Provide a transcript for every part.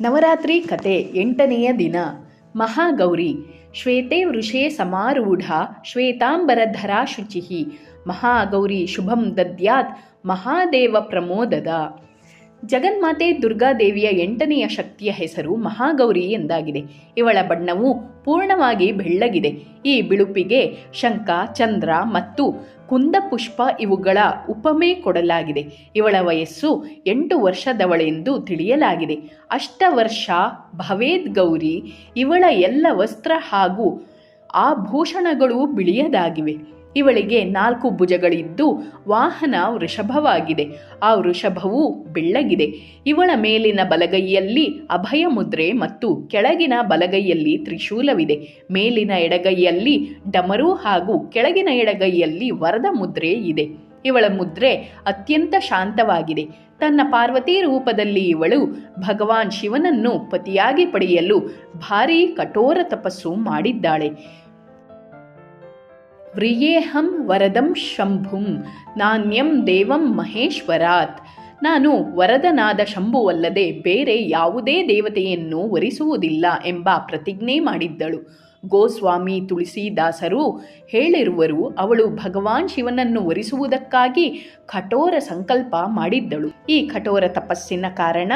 ನವರಾತ್ರಿ ಕತೆ ಎಂಟನೆಯ ದಿನ. ಮಹಾಗೌರಿ, ಶ್ವೇತೆ ವೃಷೇ ಸಮಾರೂಢ ಶ್ವೇತಾಂಬರಧರಾ ಶುಚಿ ಮಹಾಗೌರಿ ಶುಭಂ ದದ್ಯಾತ್, ಮಹಾದೇವ ಪ್ರಮೋದದ. ಜಗನ್ಮಾತೆ ದುರ್ಗಾದೇವಿಯ ಎಂಟನೆಯ ಶಕ್ತಿಯ ಹೆಸರು ಮಹಾಗೌರಿ ಎಂದಾಗಿದೆ. ಇವಳ ಬಣ್ಣವು ಪೂರ್ಣವಾಗಿ ಬೆಳ್ಳಗಿದೆ. ಈ ಬಿಳುಪಿಗೆ ಶಂಖ, ಚಂದ್ರ ಮತ್ತು ಕುಂದ ಪುಷ್ಪ ಇವುಗಳ ಉಪಮೆ ಕೊಡಲಾಗಿದೆ. ಇವಳ ವಯಸ್ಸು ಎಂಟು ವರ್ಷದವಳೆಂದು ತಿಳಿಯಲಾಗಿದೆ. ಅಷ್ಟವರ್ಷ ಭವೇದ್ ಗೌರಿ ಇವಳ ಎಲ್ಲ ವಸ್ತ್ರ ಹಾಗೂ ಆಭೂಷಣಗಳು ಬಿಳಿಯದಾಗಿವೆ. ಇವಳಿಗೆ ನಾಲ್ಕು ಭುಜಗಳಿದ್ದು ವಾಹನ ವೃಷಭವಾಗಿದೆ. ಆ ವೃಷಭವು ಬೆಳ್ಳಗಿದೆ. ಇವಳ ಮೇಲಿನ ಬಲಗೈಯಲ್ಲಿ ಅಭಯ ಮುದ್ರೆ ಮತ್ತು ಕೆಳಗಿನ ಬಲಗೈಯಲ್ಲಿ ತ್ರಿಶೂಲವಿದೆ. ಮೇಲಿನ ಎಡಗೈಯಲ್ಲಿ ಡಮರು ಹಾಗೂ ಕೆಳಗಿನ ಎಡಗೈಯಲ್ಲಿ ವರದ ಮುದ್ರೆ ಇದೆ. ಇವಳ ಮುದ್ರೆ ಅತ್ಯಂತ ಶಾಂತವಾಗಿದೆ. ತನ್ನ ಪಾರ್ವತಿ ರೂಪದಲ್ಲಿ ಇವಳು ಭಗವಾನ್ ಶಿವನನ್ನು ಪತಿಯಾಗಿ ಪಡೆಯಲು ಭಾರೀ ಕಠೋರ ತಪಸ್ಸು ಮಾಡಿದ್ದಾಳೆ. ವ್ರಿಯೇಹಂ ವರದಂ ಶಂಭುಂ. ನಾಣ್ಯಂ ದೇವಂ ಮಹೇಶ್ವರಾತ್. ನಾನು ವರದನಾದ ಶಂಭುವಲ್ಲದೆ ಬೇರೆ ಯಾವುದೇ ದೇವತೆಯನ್ನು ವರಿಸುವುದಿಲ್ಲ ಎಂಬ ಪ್ರತಿಜ್ಞೆ ಮಾಡಿದ್ದಳು. ಗೋಸ್ವಾಮಿ ತುಳಸಿದಾಸರು ಹೇಳಿರುವರು, ಅವಳು ಭಗವಾನ್ ಶಿವನನ್ನು ಒರಿಸುವುದಕ್ಕಾಗಿ ಕಠೋರ ಸಂಕಲ್ಪ ಮಾಡಿದ್ದಳು. ಈ ಕಠೋರ ತಪಸ್ಸಿನ ಕಾರಣ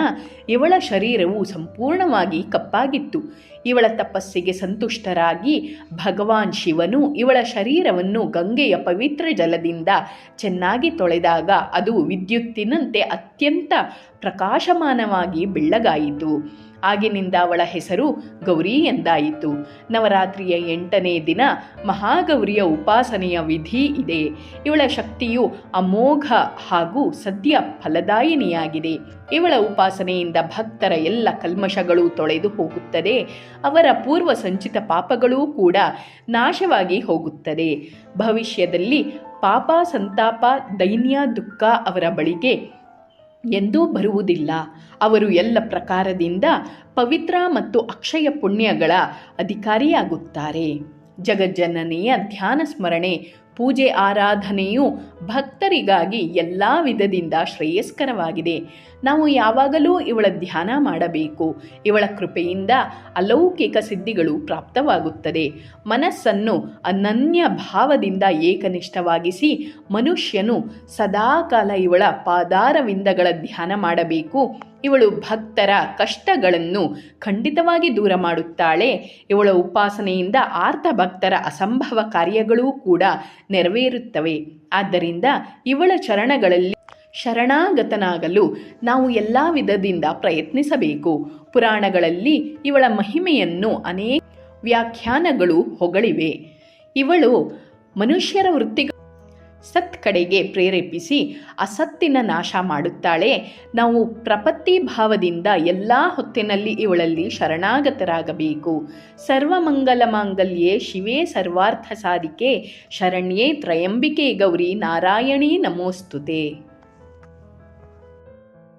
ಇವಳ ಶರೀರವು ಸಂಪೂರ್ಣವಾಗಿ ಕಪ್ಪಾಗಿತ್ತು. ಇವಳ ತಪಸ್ಸಿಗೆ ಸಂತುಷ್ಟರಾಗಿ ಭಗವಾನ್ ಶಿವನು ಇವಳ ಶರೀರವನ್ನು ಗಂಗೆಯ ಪವಿತ್ರ ಜಲದಿಂದ ಚೆನ್ನಾಗಿ ತೊಳೆದಾಗ ಅದು ವಿದ್ಯುತ್ತಿನಂತೆ ಅತ್ಯಂತ ಪ್ರಕಾಶಮಾನವಾಗಿ ಬೆಳ್ಳಗಾಯಿತು. ಆಗಿನಿಂದ ಅವಳ ಹೆಸರು ಗೌರಿ ಎಂದಾಯಿತು. ನವರಾತ್ರಿಯ ಎಂಟನೇ ದಿನ ಮಹಾಗೌರಿಯ ಉಪಾಸನೆಯ ವಿಧಿ ಇದೆ. ಇವಳ ಶಕ್ತಿಯು ಅಮೋಘ ಹಾಗೂ ಸದ್ಯ ಫಲದಾಯಿನಿಯಾಗಿದೆ. ಇವಳ ಉಪಾಸನೆಯಿಂದ ಭಕ್ತರ ಎಲ್ಲ ಕಲ್ಮಶಗಳು ತೊಳೆದು ಹೋಗುತ್ತದೆ. ಅವರ ಪೂರ್ವ ಸಂಚಿತ ಪಾಪಗಳೂ ಕೂಡ ನಾಶವಾಗಿ ಹೋಗುತ್ತದೆ. ಭವಿಷ್ಯದಲ್ಲಿ ಪಾಪ, ಸಂತಾಪ, ದೈನ್ಯ, ದುಃಖ ಅವರ ಬಳಿಗೆ ಎಂದೂ ಬರುವುದಿಲ್ಲ. ಅವರು ಎಲ್ಲ ಪ್ರಕಾರದಿಂದ ಪವಿತ್ರ ಮತ್ತು ಅಕ್ಷಯ ಪುಣ್ಯಗಳ ಅಧಿಕಾರಿಯಾಗುತ್ತಾರೆ. ಜಗಜ್ಜನನೆಯ ಧ್ಯಾನ ಸ್ಮರಣೆ ಪೂಜೆ ಆರಾಧನೆಯು ಭಕ್ತರಿಗಾಗಿ ಎಲ್ಲ ವಿಧದಿಂದ ಶ್ರೇಯಸ್ಕರವಾಗಿದೆ. ನಾವು ಯಾವಾಗಲೂ ಇವಳ ಧ್ಯಾನ ಮಾಡಬೇಕು. ಇವಳ ಕೃಪೆಯಿಂದ ಅಲೌಕಿಕ ಸಿದ್ಧಿಗಳು ಪ್ರಾಪ್ತವಾಗುತ್ತದೆ. ಮನಸ್ಸನ್ನು ಅನನ್ಯ ಭಾವದಿಂದ ಏಕನಿಷ್ಠವಾಗಿಸಿ ಮನುಷ್ಯನು ಸದಾಕಾಲ ಇವಳ ಪಾದಾರವಿಂದಗಳ ಧ್ಯಾನ ಮಾಡಬೇಕು. ಇವಳು ಭಕ್ತರ ಕಷ್ಟಗಳನ್ನು ಖಂಡಿತವಾಗಿ ದೂರ ಮಾಡುತ್ತಾಳೆ. ಇವಳ ಉಪಾಸನೆಯಿಂದ ಆರ್ತ ಭಕ್ತರ ಅಸಂಭವ ಕಾರ್ಯಗಳೂ ಕೂಡ ನೆರವೇರುತ್ತವೆ. ಆದ್ದರಿಂದ ಇವಳ ಚರಣಗಳಲ್ಲಿ ಶರಣಾಗತನಾಗಲು ನಾವು ಎಲ್ಲ ವಿಧದಿಂದ ಪ್ರಯತ್ನಿಸಬೇಕು. ಪುರಾಣಗಳಲ್ಲಿ ಇವಳ ಮಹಿಮೆಯನ್ನು ಅನೇಕ ವ್ಯಾಖ್ಯಾನಗಳು ಹೊಗಳಿವೆ. ಇವಳು ಮನುಷ್ಯರ ವೃತ್ತಿ ಸತ್ ಕಡೆಗೆ ಪ್ರೇರೇಪಿಸಿ ಅಸತ್ತಿನ ನಾಶ ಮಾಡುತ್ತಾಳೆ. ನಾವು ಪ್ರಪತ್ತಿ ಭಾವದಿಂದ ಎಲ್ಲ ಹೊತ್ತಿನಲ್ಲಿ ಇವಳಲ್ಲಿ ಶರಣಾಗತರಾಗಬೇಕು. ಸರ್ವಮಂಗಲ ಮಾಂಗಲ್ಯೆ ಶಿವೇ ಸರ್ವಾರ್ಥ ಸಾಧಿಕೆ. ಶರಣ್ಯೇ ತ್ರಯಂಬಿಕೆ ಗೌರಿ ನಾರಾಯಣೀ ನಮೋಸ್ತುತೆ.